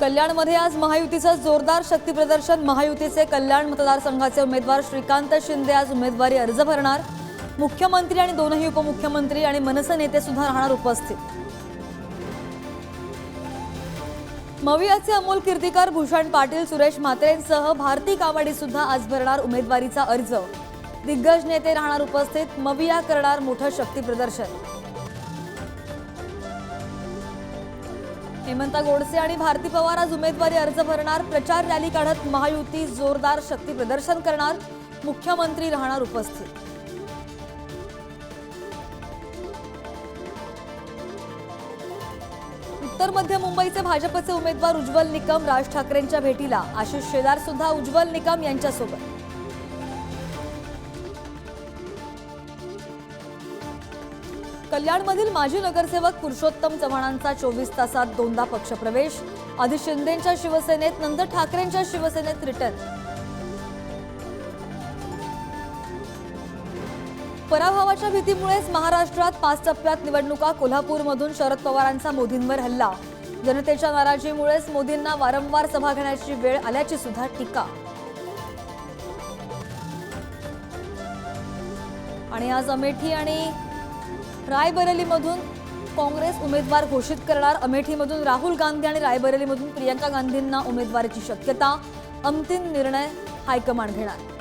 कल्याणमध्ये आज महायुतीचं जोरदार शक्तीप्रदर्शन महायुतीचे कल्याण मतदारसंघाचे उमेदवार श्रीकांत शिंदे आज उमेदवारी अर्ज भरणार. मुख्यमंत्री आणि दोनही उपमुख्यमंत्री आणि मनसे नेते सुद्धा राहणार उपस्थित. मवियाचे अमोल कीर्तिकार भूषण पाटील सुरेश म्हात्रेंसह भारती कावाडी सुद्धा आज भरणार उमेदवारीचा अर्ज. दिग्गज नेते राहणार उपस्थित. मविया करणार मोठं शक्तीप्रदर्शन हेमंता गोडसे आणि भारती पवार आज उमेदवारी अर्ज भरणार. प्रचार रॅली काढत महायुती जोरदार शक्ती प्रदर्शन करणार. मुख्यमंत्री राहणार उपस्थित. उत्तर मध्य मुंबईचे भाजपचे उमेदवार उज्ज्वल निकम राज ठाकरेंच्या भेटीला. आशिष शेलार सुद्धा उज्ज्वल निकम यांच्यासोबत. कल्याणमधील माजी नगरसेवक पुरुषोत्तम चव्हाणांचा चोवीस तासात दोनदा पक्षप्रवेश आधी शिंदेच्या शिवसेनेत नंतर ठाकरेंच्या शिवसेनेत रिटर्न. पराभवाच्या भीतीमुळेच महाराष्ट्रात पाच टप्प्यात निवडणुका कोल्हापूरमधून शरद पवारांचा मोदींवर हल्ला. जनतेच्या नाराजीमुळेच मोदींना वारंवार सभा घेण्याची वेळ आल्याची सुद्धा टीका. आणि आज अमेठी आणि रायबरेलीमधून काँग्रेस उमेदवार घोषित करणार. अमेठीमधून राहुल गांधी आणि रायबरेलीमधून प्रियंका गांधींना उमेदवारीची शक्यता. अंतिम निर्णय हायकमांड घेणार.